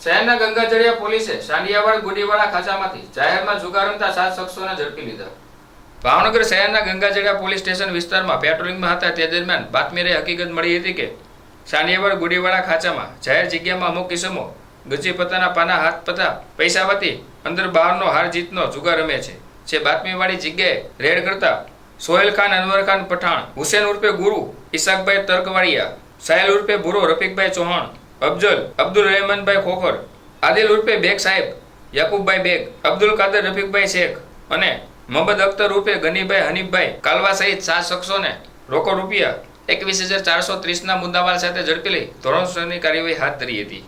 શહેરના ગંગાજળિયા પોલીસે સાંડિયાવાડ, ગુડીવાડા ખાંચામાંથી જાહેરમાં જુગાર રમતા સાત શખ્સોને ઝડપી લીધા. ભાવનગર શહેરના ગંગાજળિયા પોલીસ સ્ટેશન વિસ્તારમાં પેટ્રોલિંગમાં હતા તે દરમિયાન બાતમી રહી હકીકત મળી હતી કે સાંડિયાવાડ, ગુડીવાડા ખાંચામાં જાહેર જગ્યામાં અમુક કિસમો ગજી પત્તાના પાના, હાથ પતા પૈસા વતી અંદર બહારનો હાર જીતનો જુગાર રમે છે. જે બાતમીવાળી જગ્યાએ રેડ કરતા સોહેલ ખાન, અનવર ખાન પઠાણ, હુસેન ઉર્ફે ગુરુ, ઈશાકભાઈ તર્કવાડિયા સાહેલ ઉર્ફે ભૂરો, રફીકભાઈ ચૌહાણ અફજલ અબ્દુલ રહેમાનભાઈ ખોખર, આદિલ ઉર્ફે બેગ સાહેબ, યાકુબભાઈ બેગ, અબ્દુલ કાદર રફીકભાઈ શેખ અને મોહમ્મદ અખ્તર ઉર્ફે ગનીભાઈ હનીફભાઈ, કાલવા સહિત સાત શખ્સોને રોકડ રૂપિયા એકવીસ હજાર ચારસો ત્રીસના મુદ્દામાલ સાથે ઝડપી લઈ ધોરણસરની કાર્યવાહી હાથ ધરી હતી.